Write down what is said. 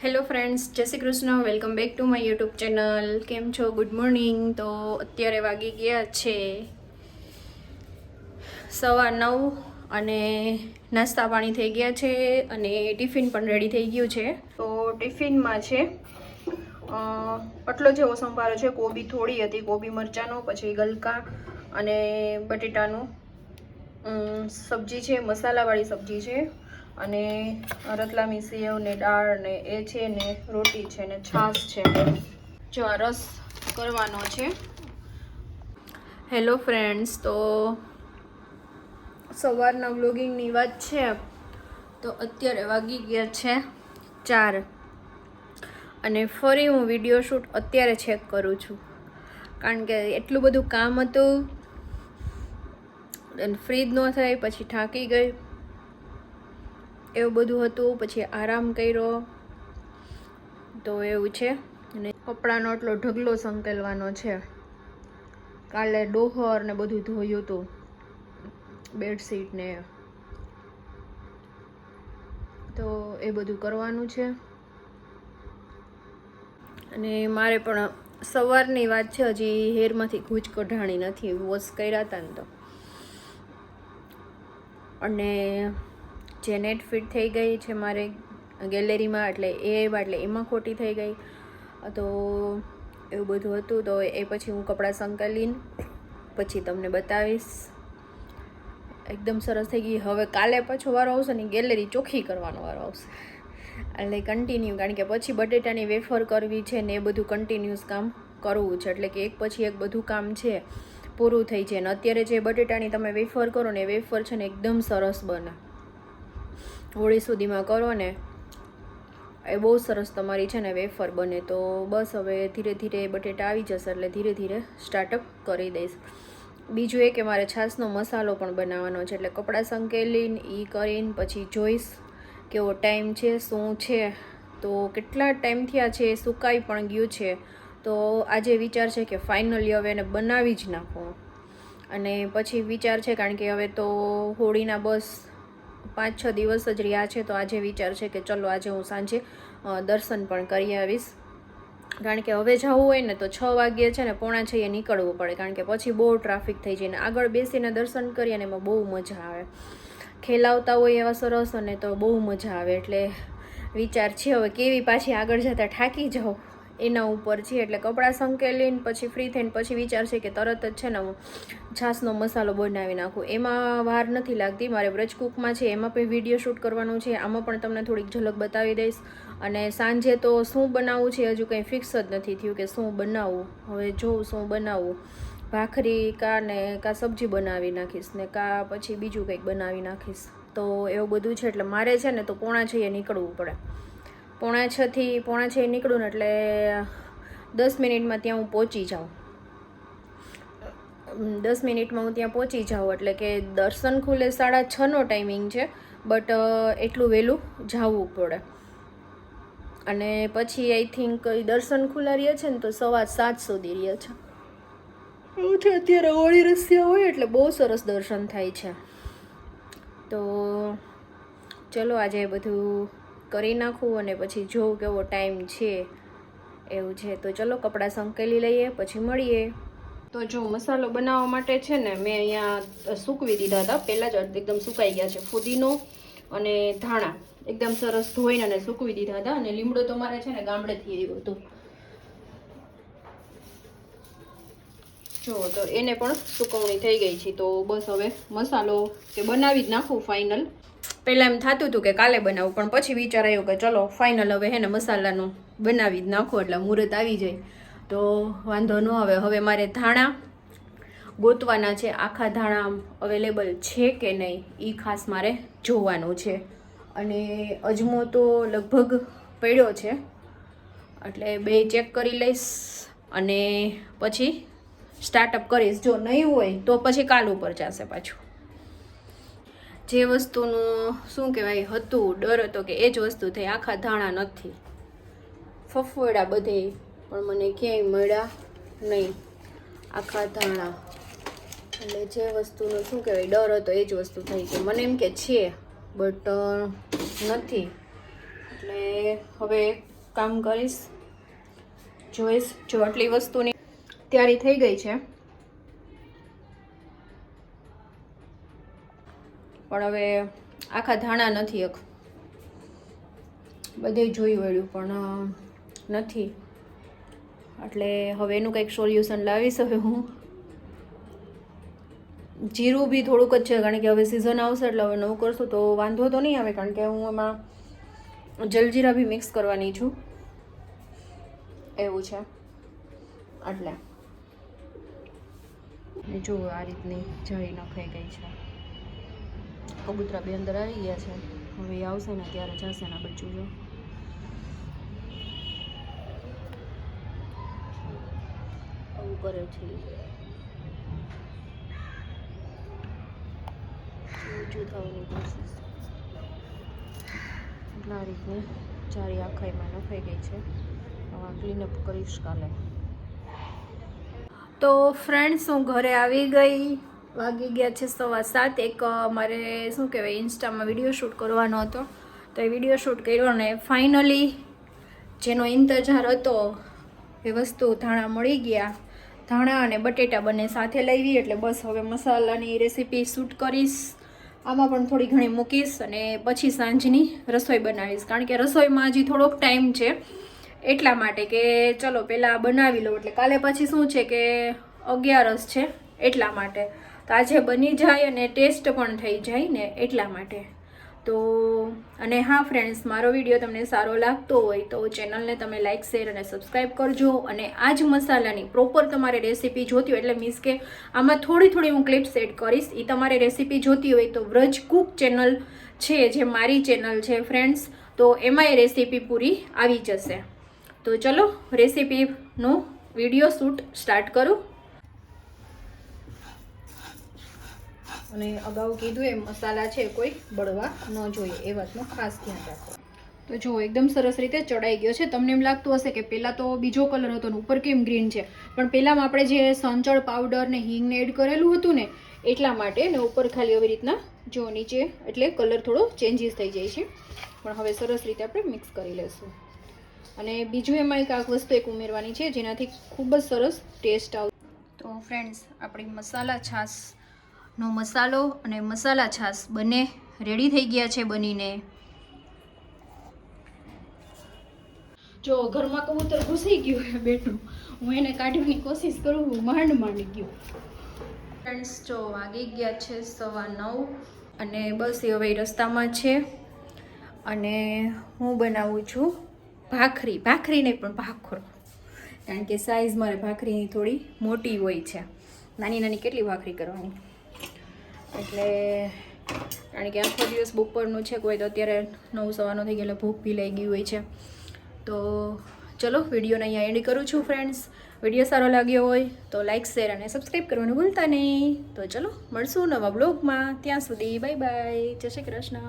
Hello friends Jai Shri Krishna. Welcome back to my YouTube channel કેમ છો? Good morning તો અત્યારે વાગી ગયા છે સવા નવ અને નાસ્તા પાણી થઈ ગયા છે અને ટિફિન પણ રેડી થઈ ગયું છે. તો ટિફિનમાં છે આટલો જેવો સંભારો છે. કોબી થોડી હતી, કોબી મરચાંનો, પછી ગલકા અને બટેટાનું. સબ્જી છે, મસાલાવાળી સબ્જી છે. અને રતલામી સેવ ને દાળ ને એ છે ને રોટી છે ને છાશ છે. જો રસ કરવાનો છે. હેલો ફ્રેન્ડ્સ તો સવારના વ્લોગિંગની વાત છે. તો અત્યારે વાગી ગયા છે ચાર. અને ફરી હું વીડિયો શૂટ અત્યારે ચેક કરું છું. કારણ કે એટલું બધું કામ હતું. ફ્રી જ ન થાય, પછી થાકી ગઈ. એવું બધું હતું, પછી આરામ કર્યો. તો એવું છે. અને કપડાનો એટલો ઢગલો સંકેલવાનો છે. કાલે ડોહર ને બધું ધોયું હતું, બેડશીટ તો એ બધું કરવાનું છે. અને મારે પણ સવારની વાત છે, હજી હેરમાંથી ગૂંચ કઢાણી નથી વોશ કર્યા હતા ને તો. અને જે નેટ ફિટ થઈ ગઈ છે મારે ગેલેરીમાં, એટલે એ એટલે એમાં ખોટી થઈ ગઈ. તો એવું બધું હતું, તો એ પછી હું કપડાં સંકલીન, પછી તમને બતાવીશ. એકદમ સરસ થઈ ગઈ. હવે કાલે પાછો વારો આવશે ને, ગેલેરી ચોખ્ખી કરવાનો વારો આવશે. એટલે કન્ટિન્યુ કારણ કે પછી બટેટાની વેફર કરવી છે ને એ બધું કન્ટિન્યુઅસ કામ કરવું છે. એટલે કે એક પછી એક બધું કામ છે, પૂરું થઈ જાય. ને અત્યારે જે બટેટાની તમે વેફર કરો ને, એ વેફર છે ને એકદમ સરસ બને. હોળી સુધીમાં કરો ને, એ બહુ સરસ તમારી છે ને વેફર બને તો બસ હવે ધીરે ધીરે બટેટા આવી જશે એટલે ધીરે ધીરે સ્ટાર્ટઅપ કરી દઈશ. બીજું એ કે મારે છાશનો મસાલો પણ બનાવવાનો છે એટલે કપડાં સંકેલીને એ કરીને પછી જોઈશ કેવો ટાઈમ છે, શું છે, તો કેટલા ટાઈમથી આ છે, સુકાઈ પણ ગયું છે, તો આજે વિચાર છે કે ફાઇનલી હવે એને બનાવી જ નાખો. અને પછી વિચાર છે કારણ કે હવે તો હોળીના બસ પાંચ છ દિવસ જ રહ્યા છે, તો આજે વિચાર છે કે ચલો આજે હું સાંજે દર્શન પણ કરી આવીશ. કારણ કે હવે જવું હોય ને તો છ વાગ્યે છે ને પોણા છ એ નીકળવું પડે, કારણ કે પછી બહુ ટ્રાફિક થઈ જાય ને આગળ બેસીને દર્શન કરીએ ને એમાં બહુ મજા આવે. ખેલાવતા હોય એવા સરસ અને તો બહુ મજા આવે, એટલે વિચાર છે હવે કેવી પાછી આગળ જતાં થાકી જાઉં એના ઉપર છે, એટલે કપડાં સંકેલીને પછી ફ્રી થઈને પછી વિચાર છે કે તરત જ છે ને હું છાશનો મસાલો બનાવી નાખું. એમાં વાર નથી લાગતી. મારે બ્રજ કુકમાં છે, એમાં પણ વીડિયો શૂટ કરવાનું છે. આમાં પણ તમને થોડીક ઝલક બતાવી દઈશ. અને સાંજે તો શું બનાવવું છે, હજુ કંઈ ફિક્સ જ નથી થયું કે શું બનાવવું હવે જોઉં શું બનાવવું ભાખરી કા ને કા સબ્જી બનાવી નાખીશ ને કા પછી બીજું કંઈક બનાવી નાખીશ. તો એવું બધું છે, એટલે મારે છે ને તો પોણા છએ નીકળવું પડે. પોણા છથી પોણા છ નીકળું ને એટલે દસ મિનિટમાં ત્યાં હું પહોંચી જાઉં. દસ મિનિટમાં હું ત્યાં પહોંચી જાઉં એટલે કે દર્શન ખુલે સાડા છનો ટાઈમિંગ છે બટ એટલું વહેલું જવું પડે. અને પછી આઈ થિંક દર્શન ખુલ્લા રહ્યા છે ને તો સવા સાત સુધી રહે છે. એવું છે અત્યારે હોળી રસ્યા હોય એટલે બહુ સરસ દર્શન થાય છે. તો ચલો આજે બધું કરી નાખું અને પછી જોઉં કેવો ટાઈમ છે એવું છે, તો ચલો કપડાં સંકેલી લઈએ, પછી મળીએ. તો જો મસાલો બનાવવા માટે છે ને, મેં અહીંયા સૂકવી દીધા હતા. પહેલાં જ એકદમ સુકાઈ ગયા છે ફુદીનો અને ધાણા. એકદમ સરસ ધોઈને અને સૂકવી દીધા હતા. અને લીમડો તો મારે છે ને ગામડેથી આવ્યો હતો. જો, તો એને પણ સુકવણી થઈ ગઈ છે. તો બસ હવે મસાલો કે બનાવી જ નાખું ફાઇનલ પહેલાં એમ થતું હતું કે કાલે બનાવું, પણ પછી વિચાર આવ્યો કે ચલો ફાઇનલ હવે હે ને મસાલાનું બનાવી જ નાખો, એટલે મુહૂર્ત આવી જાય. તો વાંધો ન આવે. હવે મારે ધાણા ગોતવાના છે. આખા ધાણા અવેલેબલ છે કે નહીં એ ખાસ મારે જોવાનું છે. અને અજમો તો લગભગ પડ્યો છે. એટલે બે ચેક કરી લઈશ અને પછી સ્ટાર્ટઅપ કરીશ. જો નહીં હોય તો પછી કાલ ઉપર જશે પાછું. જે વસ્તુનું શું કહેવાય, હતું, ડર હતો કે એ જ વસ્તુ થઈ, આખા ધાણા નથી. ફફોડા બધે, પણ મને ક્યાંય મળ્યા નહીં. આખા ધાણા. એટલે જે વસ્તુનો શું કહેવાય, ડર હતો, એ જ વસ્તુ થઈ કે મને એમ કે છે બટ નથી. એટલે હવે કામ કરીશ. જોઈશ, જો આટલી વસ્તુની તૈયારી થઈ ગઈ છે. પણ હવે આખા ધાણા નથી એક. બધે જોઈ વળ્યું, પણ નથી. એટલે હવે એનું કંઈક સોલ્યુશન લાવીશ હવે હું. જીરું બી થોડુંક જ છે, કારણ કે હવે સિઝન આવશે એટલે હવે નવું કરશું, તો વાંધો તો નહીં આવે, કારણ કે હું એમાં જલજીરા બી મિક્સ કરવાની છું. એવું છે. એટલે. જો આ રીતની જળી નખાઈ ગઈ છે. કબૂતરા બે અંદર આવી ગયા છે. હવે આવશે ને ત્યારે જશે ને બચ્ચું જો. આવું કરે છે ઊંચું થવાની કોશિશ રીતની ચારી આખાઈમાં નખાઈ ગઈ છે. હવે ક્લીનઅપ કરીશ કાલે. તો ફ્રેન્ડ્સ હું ઘરે આવી ગઈ. વાગી ગયા છે સવા સાત. એક મારે શું કહેવાય, ઇન્સ્ટામાં વીડિયો શૂટ કરવાનો હતો. તો એ વીડિયો શૂટ કર્યો ને ફાઇનલી જેનો ઇંતજાર હતો, એ વસ્તુ ધાણા મળી ગયા. ધાણા અને બટેટા બંને સાથે લાવી, એટલે બસ હવે મસાલાની રેસીપી શૂટ કરીશ. આમાં પણ થોડી ઘણી મૂકીશ અને પછી સાંજની રસોઈ બનાવીશ. કારણ કે રસોઈમાં હજી થોડોક ટાઈમ છે. એટલા માટે કે ચલો, પહેલાં બનાવી લઉં. એટલે કાલે પછી શું છે કે અગિયારસ છે એટલા માટે. તો આજે બની જાય અને ટેસ્ટ પણ થઈ જાય ને એટલા માટે. તો, અને હા ફ્રેન્ડ્સ મારો વીડિયો તમને સારો લાગતો હોય તો ચેનલને તમે લાઇક શેર અને સબસ્ક્રાઈબ કરજો અને આ જ મસાલાની પ્રોપર તમારે રેસીપી જોતી હોય, એટલે મીન્સ કે આમાં થોડી થોડી હું ક્લિપ્સ એડ કરીશ. એ તમારે રેસીપી જોતી હોય તો વ્રજ કુક ચેનલ છે, જે મારી ચેનલ છે ફ્રેન્ડ્સ તો એમાં એ રેસીપી પૂરી આવી જશે. તો ચલો રેસીપીનો વીડિયો શૂટ સ્ટાર્ટ કરું. અને અગાઉ કીધું એ મસાલા છે કોઈ, બળવા ન જોઈએ, એ વાતનું ખાસ ધ્યાન રાખો. તો જો, એકદમ સરસ રીતે ચડાઈ ગયો છે. તમને એમ લાગતું હશે કે પહેલાં તો બીજો કલર હતો ને ઉપર કેમ ગ્રીન છે? પણ પહેલાંમાં આપણે જે સંચળ પાવડર ને હિંગને એડ કરેલું હતું ને, એટલા માટે ને ઉપર ખાલી આવી રીતના, જો, નીચે એટલે કલર થોડો ચેન્જીસ થઈ જાય છે. પણ હવે સરસ રીતે આપણે મિક્સ કરી લઈશું અને બીજું એમાં એક આ વસ્તુ એક ઉમેરવાની છે, જેનાથી ખૂબ જ સરસ ટેસ્ટ આવ તો ફ્રેન્ડ્સ આપણી મસાલા છાશનો મસાલો અને મસાલા છાશ બંને રેડી થઈ ગયા છે બનીને. જો ઘરમાં કબૂતર ઘૂસી ગયું હે બેઠું હું એને કાઢવાની કોશિશ કરું માંડ માંડ ગયું. ફ્રેન્ડ્સ જો વાગી ગયા છે સવા નવ અને બસ એ હવે રસ્તામાં છે અને હું બનાવું છું ભાખરી. ભાખરી નહીં પણ ભાખરો કારણ કે સાઈઝ મારે ભાખરીની થોડી મોટી હોય છે. નાની નાની કેટલી ભાખરી કરવાની? એટલે કારણ કે આખો દિવસ બપોરનું છે, કોઈ તો અત્યારે નવ સવાનો થઈ ગયો એટલે ભૂખ બી લઈ ગઈ હોય છે. તો ચલો, વિડીયોને અહીંયા એન્ડ કરું છું ફ્રેન્ડ્સ વીડિયો સારો લાગ્યો હોય તો લાઇક શેર અને સબસ્ક્રાઈબ કરવાનું ભૂલતા નહીં. તો ચલો, મળશું નવા બ્લોગમાં ત્યાં સુધી બાય બાય જય શ્રી કૃષ્ણ.